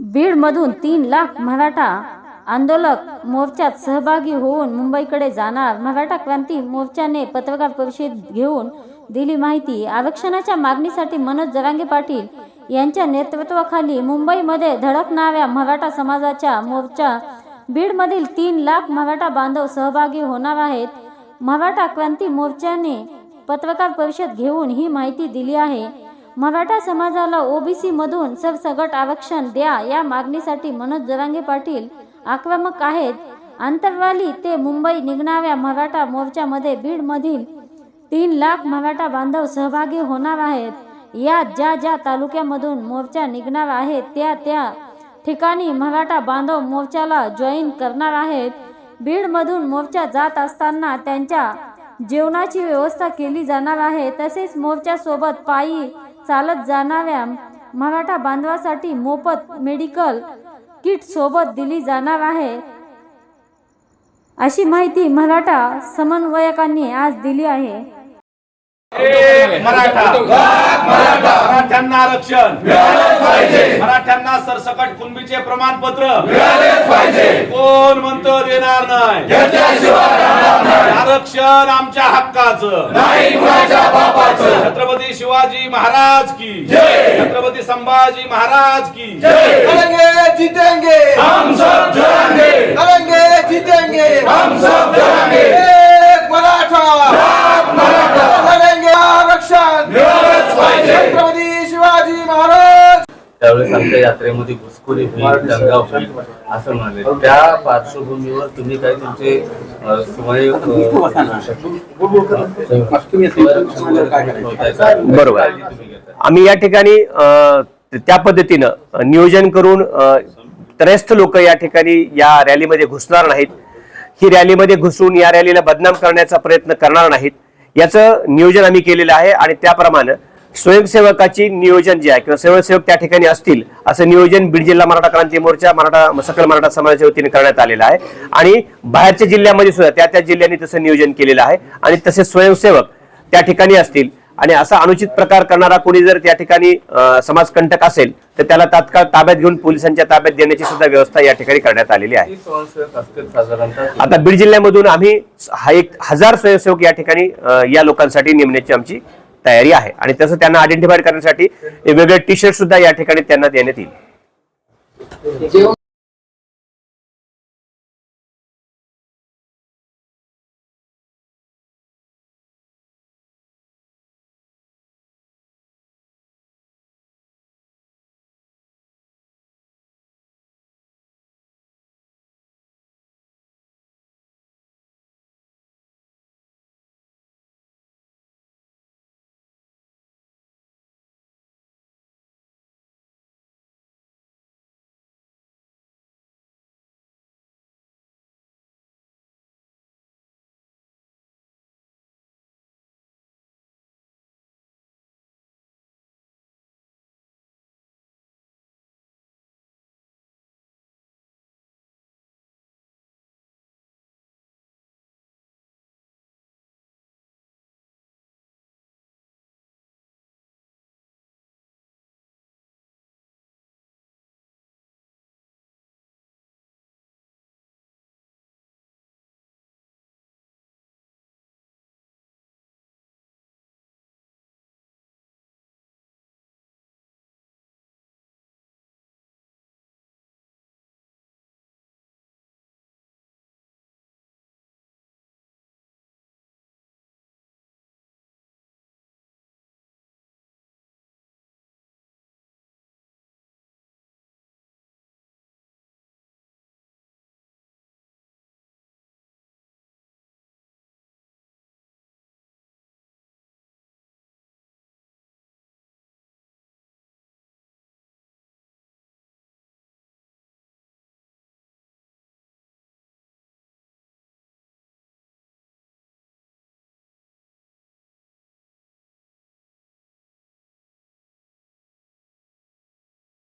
बीडमधून तीन लाख मराठा आंदोलक मोर्चात सहभागी होऊन मुंबईकडे जाणार. मराठा क्रांती मोर्चाने पत्रकार परिषद घेऊन दिली माहिती. आरक्षणाच्या मागणीसाठी मनोज जरांगे पाटील यांच्या नेतृत्वाखाली मुंबईमध्ये धडकणाऱ्या मराठा समाजाच्या मोर्चा बीडमधील तीन लाख मराठा बांधव सहभागी होणार आहेत. मराठा क्रांती मोर्चाने पत्रकार परिषद घेऊन ही माहिती दिली आहे. मराठा समाजाला ओबीसी मधून सरसगट आरक्षण द्या या मागणीसाठी मनोज जरांगे पाटील आक्रमक आहेत. आंतरवाली ते मुंबई निघणाऱ्या मराठा मोर्चामध्ये बीडमधील तीन लाख मराठा बांधव सहभागी होणार आहेत. यात ज्या ज्या तालुक्यामधून मोर्चा निघणार आहे त्या त्या ठिकाणी मराठा बांधव मोर्चाला जॉईन करणार आहेत. बीडमधून मोर्चा जात असताना त्यांच्या जेवणाची व्यवस्था केली जाणार आहे. तसेच मोर्चासोबत पायी चालत जाणाऱ्या मराठा बांधवासाठी मोफत मेडिकल किट सोबत दिली जाणार आहे. अशी माहिती मराठा समन्वयकांनी आज दिली आहे. मराठा मराठ्यांना आरक्षण. मराठ्यांना सरसकट कुणबीचे प्रमाणपत्र. कोण म्हणतं देणार नाही? आरक्षण आमच्या हक्काचं. छत्रपती शिवाजी महाराज की. छत्रपती संभाजी महाराज की. करेंगे जीतेंगे. हम सब जरांगे करेंगे जीतेंगे. हम सब जरांगे एक मराठा. मराठा. करेंगे आरक्षण. पाहिजे. त्यावेळेस आमच्या यात्रेमध्ये घुसखोरी होईल दंगा होईल असं म्हणाले. त्या पार्श्वभूमीवर तुम्ही काय तुमचे समय बरोबर. आम्ही या ठिकाणी त्या पद्धतीनं नियोजन करून त्रयस्थ लोक या ठिकाणी या रॅलीमध्ये घुसणार नाहीत. ही रॅलीमध्ये घुसून या रॅलीला बदनाम करण्याचा प्रयत्न करणार नाहीत. याचं नियोजन आम्ही केलेलं आहे आणि त्याप्रमाणे स्वयंसेवकाची नियोजन जे आहे किंवा स्वयंसेवक त्या ठिकाणी असतील असं नियोजन बीड जिल्हा मराठा क्रांती मोर्चा मराठा सकल मराठा समाजाच्या वतीने करण्यात आलेलं आहे. आणि बाहेरच्या जिल्ह्यामध्ये सुद्धा त्या त्या जिल्ह्यांनी तसं नियोजन केलेलं आहे. आणि तसे स्वयंसेवक त्या ठिकाणी असतील. आणि असा अनुचित प्रकार करणारा कोणी जर त्या ठिकाणी समाजकंटक असेल तर त्याला तात्काळ ताब्यात घेऊन पोलिसांच्या ताब्यात देण्याची सुद्धा व्यवस्था या ठिकाणी करण्यात आलेली आहे. आता बीड जिल्ह्यामधून आम्ही हा एक हजार स्वयंसेवक या ठिकाणी या लोकांसाठी नेमण्याची आमची तयारी आहे. आणि तसं त्यांना आयडेंटिफाय करण्यासाठी वेगळे टी शर्ट सुद्धा या ठिकाणी त्यांना देण्यात येईल.